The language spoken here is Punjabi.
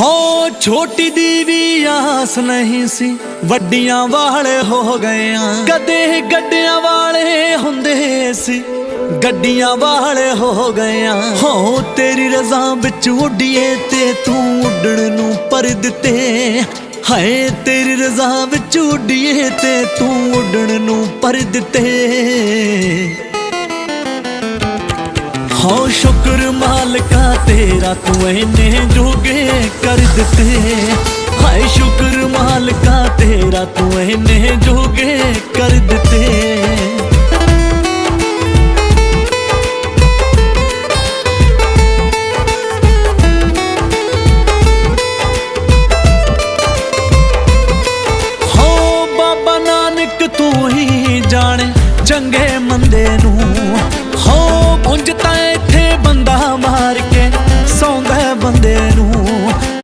ਹੋ ਛੋਟੀ ਦੀ ਵੀ ਆਸ ਨਹੀਂ ਸੀ, ਵੱਡੀਆਂ ਵਾਲੇ ਹੋ ਗਏ ਆ ਕਦੇ ਗੱਡੀਆਂ ਵਾਲੇ ਹੁੰਦੇ ਸੀ, ਗੱਡੀਆਂ ਵਾਲੇ ਹੋ ਗਏ ਆ ਹੋ ਤੇਰੀ ਰਜ਼ਾ ਵਿੱਚ ਉੱਡੀਏ ਤੇ ਤੂੰ ਉੱਡਣ ਨੂੰ ਪਰ ਦਿੱਤੇ। ਹਾਏ ਤੇਰੀ ਰਜ਼ਾ ਵਿੱਚ ਉੱਡੀਏ ਤੇ ਤੂੰ ਉੱਡਣ ਨੂੰ ਪਰ ਦਿੱਤੇ। ਹੋ ਸ਼ੁਕਰ ਮਾਲਕਾ ਤੇਰਾ, ਤੂੰ ਐਨੇ ਜੋਗੇ ਕਰ ਦਿੱਤੇ। ਹਾਏ ਸ਼ੁਕਰ ਮਾਲਕਾ ਤੇਰਾ, ਤੂੰ ਐਨੇ ਜੋਗੇ ਕਰ ਦਿੱਤੇ। ਤੂੰ ਹੀ ਜਾਣੇ, ਚੰਗੇ ਮੰਦੇ ਨੂੰ।